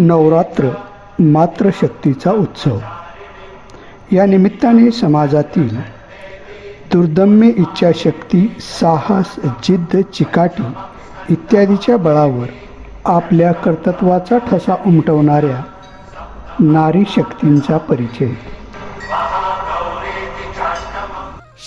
नवरात्र मातृशक्तीचा उत्सव. या निमित्ताने समाजातील दुर्दम्य इच्छाशक्ती साहस जिद्द चिकाटी इत्यादीच्या बळावर आपल्या कर्तृत्वाचा ठसा उमटवणाऱ्या नारी शक्तींचा परिचय.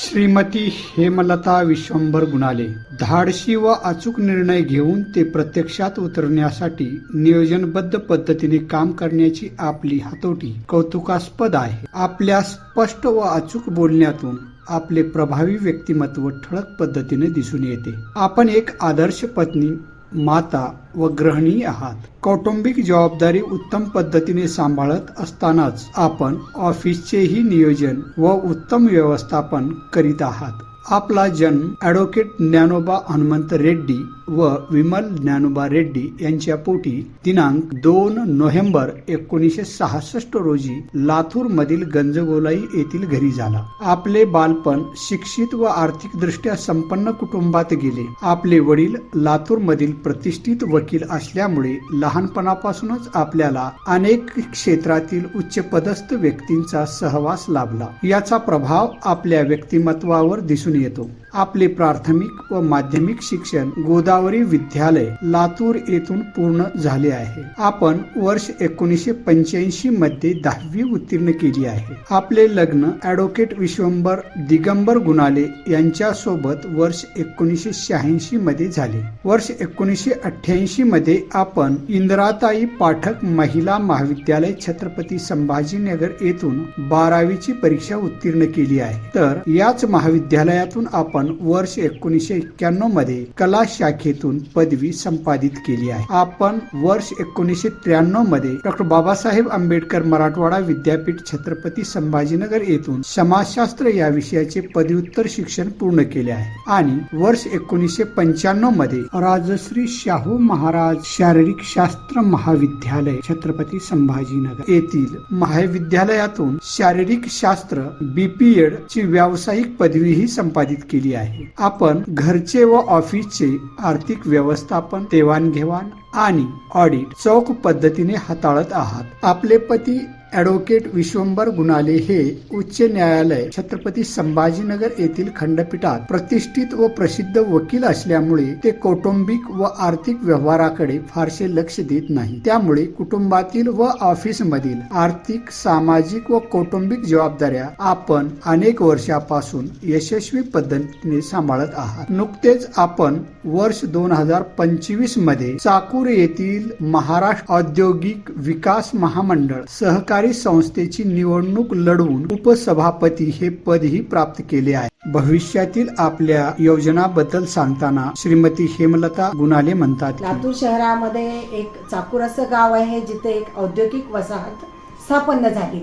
श्रीमती हेमलता विश्वंभर गुणाले. धाडशी व अचूक निर्णय घेऊन ते प्रत्यक्षात उतरण्यासाठी नियोजनबद्ध पद्धतीने काम करण्याची आपली हातोटी कौतुकास्पद आहे. आपल्या स्पष्ट व अचूक बोलण्यातून आपले प्रभावी व्यक्तिमत्व ठळक पद्धतीने दिसून येते. आपण एक आदर्श पत्नी माता व गृहिणी आहात. कौटुंबिक जबाबदारी उत्तम पद्धतीने सांभाळत असतानाच आपण ऑफिसचेही नियोजन व उत्तम व्यवस्थापन करीत आहात. आपला जन्म ॲडव्होकेट ज्ञानोबा हनुमंत रेड्डी व विमल ज्ञानोबा रेड्डी यांच्या पोटी दिनांक दोन नोव्हेंबर एकोणीसशे सहासष्ट रोजी लातूर मधील गंजगोलाई येथील घरी झाला. आपले बालपण शिक्षित व आर्थिकदृष्ट्या संपन्न कुटुंबात गेले. आपले वडील लातूर मधील प्रतिष्ठित वकील असल्यामुळे लहानपणापासूनच आपल्याला अनेक क्षेत्रातील उच्च पदस्थ व्यक्तींचा सहवास लाभला. याचा प्रभाव आपल्या व्यक्तिमत्वावर दिसून येतो. आपले प्राथमिक व माध्यमिक शिक्षण गोदावरी विद्यालय लातूर येथून पूर्ण झाले आहे. आपण वर्ष एकोणीसशे पंच्याऐंशी मध्ये दहावी उत्तीर्ण केली आहे. आपले लग्न ॲडव्होकेट विश्वंभर दिगंबर गुणाले यांच्या सोबत वर्ष एकोणीसशे शहाऐंशी मध्ये झाले. वर्ष एकोणीसशे अठ्ठ्याऐंशी मध्ये आपण इंद्राताई पाठक महिला महाविद्यालय छत्रपती संभाजीनगर येथून बारावीची परीक्षा उत्तीर्ण केली आहे. तर याच महाविद्यालयातून आपण वर्ष एकोणीसशे एक्क्याण्णवमध्ये कला शाखेतून पदवी संपादित केली आहे. आपण वर्ष एकोणीसशे त्र्याण्णवमध्ये डॉक्टर बाबासाहेब आंबेडकर मराठवाडा विद्यापीठ छत्रपती संभाजीनगर येथून समाजशास्त्र या विषयाचे पदव्युत्तर शिक्षण पूर्ण केले आहे. आणि वर्ष एकोणीसशे पंच्याण्णवमध्ये राजश्री शाहू महाराज शारीरिक शास्त्र महाविद्यालय छत्रपती संभाजीनगर येथील महाविद्यालयातून शारीरिक शास्त्र बीपीएड ची व्यावसायिक पदवीही संपादित केली आहे. आपण घरचे व ऑफिसचे आर्थिक व्यवस्थापन देवाणघेवाण आणि ऑडिट चौक पद्धतीने हाताळत आहात. आपले पती ॲडव्होकेट विश्वंभर गुणाले हे उच्च न्यायालय छत्रपती संभाजीनगर येथील खंडपीठात प्रतिष्ठित व प्रसिद्ध वकील असल्यामुळे ते कौटुंबिक व आर्थिक व्यवहाराकडे फारसे लक्ष देत नाही. त्यामुळे कुटुंबातील व ऑफिस मधील आर्थिक सामाजिक व कौटुंबिक जबाबदाऱ्या आपण अनेक वर्षापासून यशस्वी पद्धतीने सांभाळत आहात. नुकतेच आपण वर्ष दोन हजार पंचवीसमध्ये चाकूर येथील महाराष्ट्र औद्योगिक विकास महामंडळ सहकारी संस्थेची निवडणूक लढवून उपसभापती हे पदही प्राप्त केले आहे. भविष्यातील आपल्या योजनाबद्दल सांगताना श्रीमती हेमलता गुणाले म्हणतात लातूर शहरामध्ये एक चाकूर असं गाव आहे जिथे एक औद्योगिक वसाहत स्थापन झाली.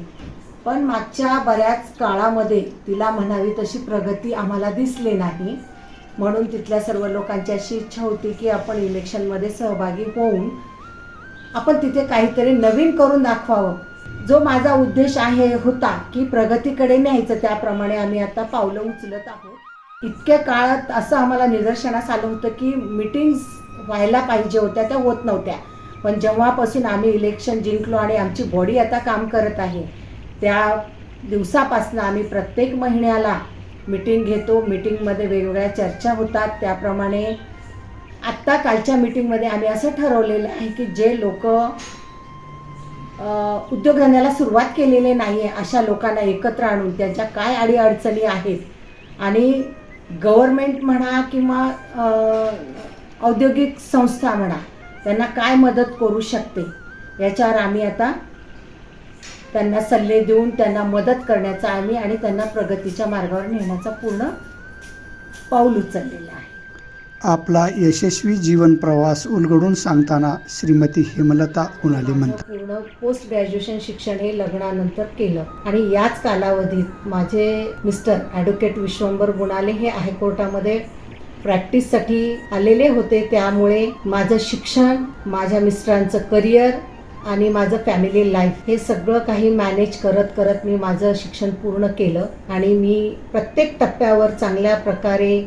पण मागच्या बऱ्याच काळामध्ये तिला म्हणावी तशी प्रगती आम्हाला दिसली नाही. म्हणून तिथल्या सर्व लोकांची अशी इच्छा होती की आपण इलेक्शनमध्ये सहभागी होऊन आपण तिथे काहीतरी नवीन करून दाखवावं. जो माझा उद्देश आहे होता की प्रगतीकडे न्यायचं. त्याप्रमाणे आम्ही आता पावलं उचलत आहोत. इतक्या काळात असं आम्हाला निदर्शनास आलं होतं की मिटिंग्स व्हायला पाहिजे होत्या त्या होत नव्हत्या. पण जेव्हापासून आम्ही इलेक्शन जिंकलो आणि आमची बॉडी आता काम करत आहे त्या दिवसापासून आम्ही प्रत्येक महिन्याला मिटिंग घेतो. मिटिंगमध्ये वेगवेगळ्या चर्चा होतात. त्याप्रमाणे आत्ता कालच्या मिटिंगमध्ये आम्ही असं ठरवलेलं आहे की जे लोक उद्योगधंद्याला सुरुवात केलेले नाही आहे अशा लोकांना एकत्र आणून. त्यांच्या काय अडीअडचणी आहेत? आणि गव्हर्मेंट म्हणा किंवा औद्योगिक संस्था म्हणा त्यांना काय मदत करू शकते? याच्यावर आम्ही आता त्यांना सल्ले देऊन त्यांना मदत करण्याचा आम्ही आणि त्यांना प्रगतीच्या मार्गावर नेण्याचा पूर्ण पाऊल उचललेलं आहे. आपला यशस्वी जीवन प्रवास उलगडून सांगताना श्रीमती हेमलता कुणाले म्हणतात? पूर्ण पोस्ट ग्रॅज्युएशन शिक्षण हे लग्नानंतर केलं. आणि याच कालावधीत माझे मिस्टर ॲडव्होकेट विश्वंभर गुणाले हे हायकोर्टामध्ये प्रॅक्टिससाठी आलेले होते. त्यामुळे माझं शिक्षण माझ्या मिस्टरांचं करिअर आणि माझं फॅमिली लाईफ हे सगळं काही मॅनेज करत करत मी माझं शिक्षण पूर्ण केलं. आणि मी प्रत्येक टप्प्यावर चांगल्या प्रकारे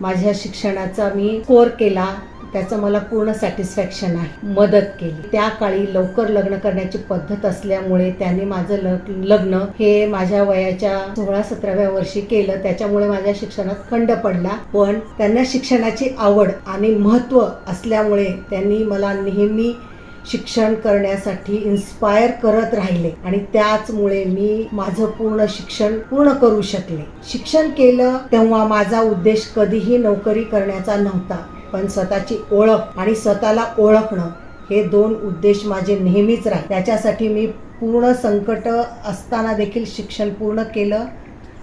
माझ्या शिक्षणाचा मी स्कोर केला त्याचं मला पूर्ण सॅटिस्फॅक्शन आहे. मदत केली. त्या काळी लवकर लग्न करण्याची पद्धत असल्यामुळे त्यांनी माझं लग- लग्न हे माझ्या वयाच्या सोळा सतराव्या वर्षी केलं. त्याच्यामुळे माझ्या शिक्षणात खंड पडला. पण त्यांना शिक्षणाची आवड आणि महत्त्व असल्यामुळे त्यांनी मला नेहमी शिक्षण करण्यासाठी इन्स्पायर करत राहिले. आणि त्याचमुळे मी माझं पूर्ण शिक्षण पूर्ण करू शकले. शिक्षण केलं तेव्हा माझा उद्देश कधीही नोकरी करण्याचा नव्हता. पण स्वतःची ओळख आणि स्वतःला ओळखणं हे दोन उद्देश माझे नेहमीच राहील. त्याच्यासाठी मी पूर्ण संकट असताना देखील शिक्षण पूर्ण केलं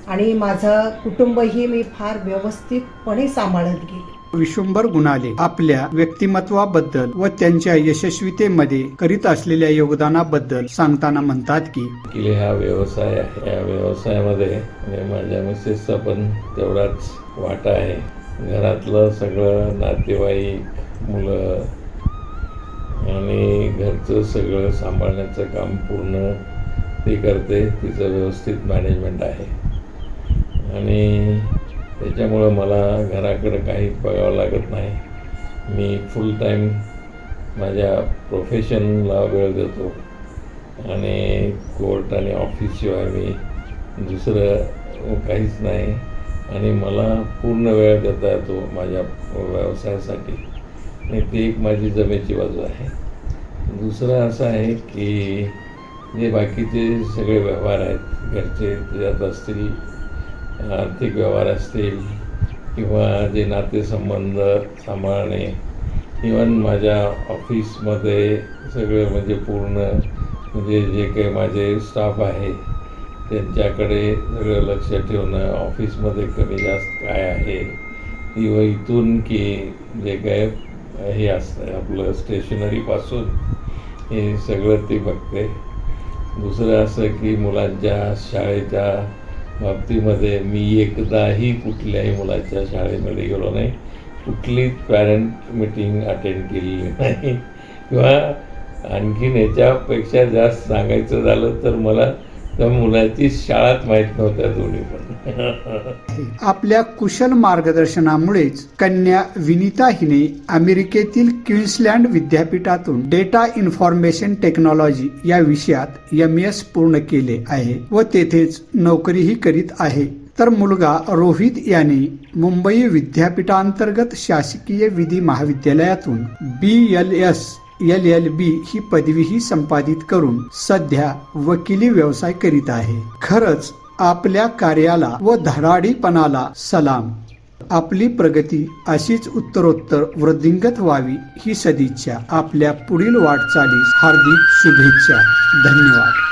आणि माझं कुटुंबही मी फार व्यवस्थितपणे सांभाळत गेले. विश्वंभर गुणाले आपल्या व्यक्तिमत्वाबद्दल व त्यांच्या यशस्वीतेमध्ये करीत असलेल्या योगदानाबद्दल सांगताना म्हणतात की वकिली हा व्यवसाय आहे. या व्यवसायामध्ये म्हणजे माझ्या मिसेसचा पण तेवढाच वाटा आहे. घरातलं सगळं नातेवाईक मुलं आणि घरचं सगळं सांभाळण्याचं काम पूर्ण ती करते. तिचं व्यवस्थित मॅनेजमेंट आहे. आणि त्याच्यामुळं मला घराकडं काही बघावं लागत नाही. मी फुल टाईम माझ्या प्रोफेशनला वेळ देतो. आणि कोर्ट आणि ऑफिसशिवाय मी दुसरं काहीच नाही. आणि मला पूर्ण वेळ देता येतो माझ्या व्यवसायासाठी. आणि ती एक माझी जमेची बाजू आहे. दुसरं असं आहे की जे बाकीचे सगळे व्यवहार आहेत घरचे त्याच्यात असतील आर्थिक व्यवहार असतील किंवा जे नातेसंबंध सांभाळणे इवन माझ्या ऑफिसमध्ये सगळं म्हणजे पूर्ण म्हणजे जे काही माझे स्टाफ आहे त्यांच्याकडे सगळं लक्ष ठेवणं ऑफिसमध्ये कमी जास्त काय आहे किंवा इथून की जे काय हे असतं आपलं स्टेशनरीपासून हे सगळं ती बघते. दुसरं असं की मुलांच्या शाळेच्या बाबतीमध्ये मी एकदाही कुठल्याही मुलाच्या शाळेमध्ये गेलो नाही. कुठलीच पॅरेंट मिटिंग अटेंड केलेली नाही. किंवा आणखीन याच्यापेक्षा जास्त सांगायचं झालं तर मला त्या मुलाची शाळात माहीत नव्हत्या दोन्ही पण. आपल्या कुशल मार्गदर्शनामुळेच कन्या विनिता हिने अमेरिकेतील क्वीन्सलँड विद्यापीठातून डेटा इन्फॉर्मेशन टेक्नॉलॉजी या विषयात एम एस पूर्ण केले आहे व तेथेच नोकरीही करीत आहे. तर मुलगा रोहित याने मुंबई विद्यापीठांतर्गत शासकीय विधी महाविद्यालयातून B L S L L B ही पदवीही संपादित करून सध्या वकिली व्यवसाय करीत आहे. खरंच आपल्या कार्याला व धडाडीपणाला सलाम. आपली प्रगती अशीच उत्तरोत्तर वृद्धिंगत व्हावी ही सदिच्छा. आपल्या पुढील वाटचालीस हार्दिक शुभेच्छा. धन्यवाद.